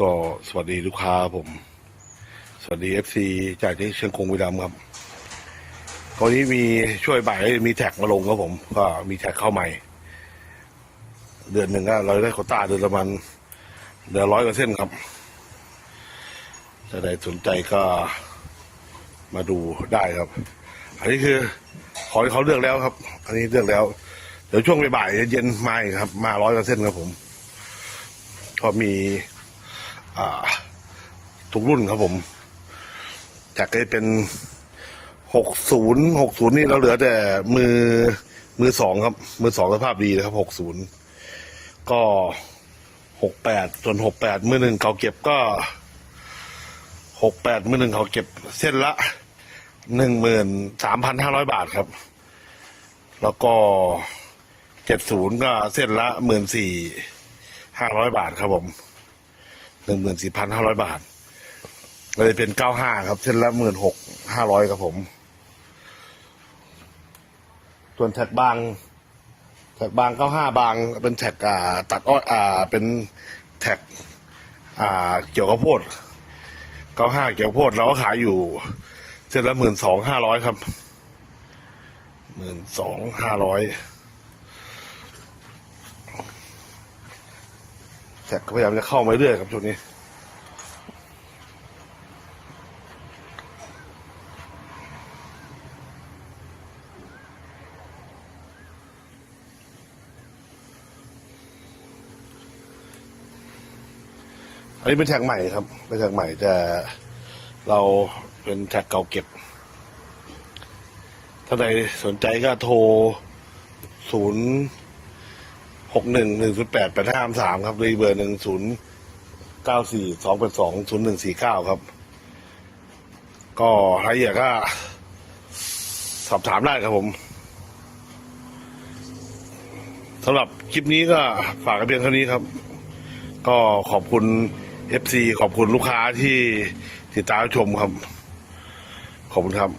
ก็สวัสดีลูกค้าผม สวัสดีเอฟซีจากที่เชียงคงวิรัมครับตอนนี้มีช่วยบ่ายมีแท็กมาลงครับผม ก็มีแท็กเข้าใหม่ เดือนหนึ่งก็เราได้โคต้าเดือนละมันเดือนร้อยกว่าเส้นครับถ้าใดสนใจก็มาดูได้ครับ อันนี้คือขอให้เขาเลือกแล้วครับ อันนี้เลือกแล้ว เดี๋ยวช่วงบ่ายเย็นมาครับ มาร้อยกว่าเส้นครับผม ก็มี ทุกรุ่นครับผม จากได้เป็นหกศูนย์หกศูนย์นี่เราเหลือแต่มือมือสองครับ มือสองสภาพดีนะครับหกศูนย์ก็หกแปดส่วนหกแปดมือหนึ่งเขาเก็บก็หกแปดมือหนึ่งเขาเก็บ เส้นละหนึ่งหมื่นสามพันห้าร้อยบาทครับ แล้วก็เจ็ดศูนย์ก็เส้นละหมื่นสี่ห้าร้อยบาทครับผม หนึ่งหมื่นสี่พันห้าร้อยบาทเลยเป็นเก้าห้าครับ เส้นละหมื่นหกห้าร้อยครับผม ส่วนแท็กบางแท็กบางเก้าห้าบาง เป็นแท็กอ่าตัดอ้อยอ่า เป็นแท็กอ่า เกี่ยวกับโพดเก้าห้าเกี่ยวกับโพดเราก็ขายอยู่ เส้นละหมื่นสองห้าร้อยครับหมื่นสองห้าร้อย แท็กก็พยายามจะเข้ามาเรื่อยครับช่วงนี้อันนี้เป็นแท็กใหม่ครับ เป็นแท็กใหม่แต่เราเป็นแท็กเก่าเก็บ ถ้าใดสนใจก็โทรศูนย์ หกหนึ่งหนึ่งศูนย์แปดแปดห้าสามครับรีเบอร์หนึ่งศูนย์เก้าสี่สองเป็นสองศูนย์หนึ่งสี่เก้าครับ ก็รายละเอียดก็สอบถามได้ครับผมสำหรับคลิปนี้ก็ฝากกันเพียงเท่านี้ครับ ก็ขอบคุณ FC ขอบคุณลูกค้าที่ติดตามชมครับ ขอบคุณครับ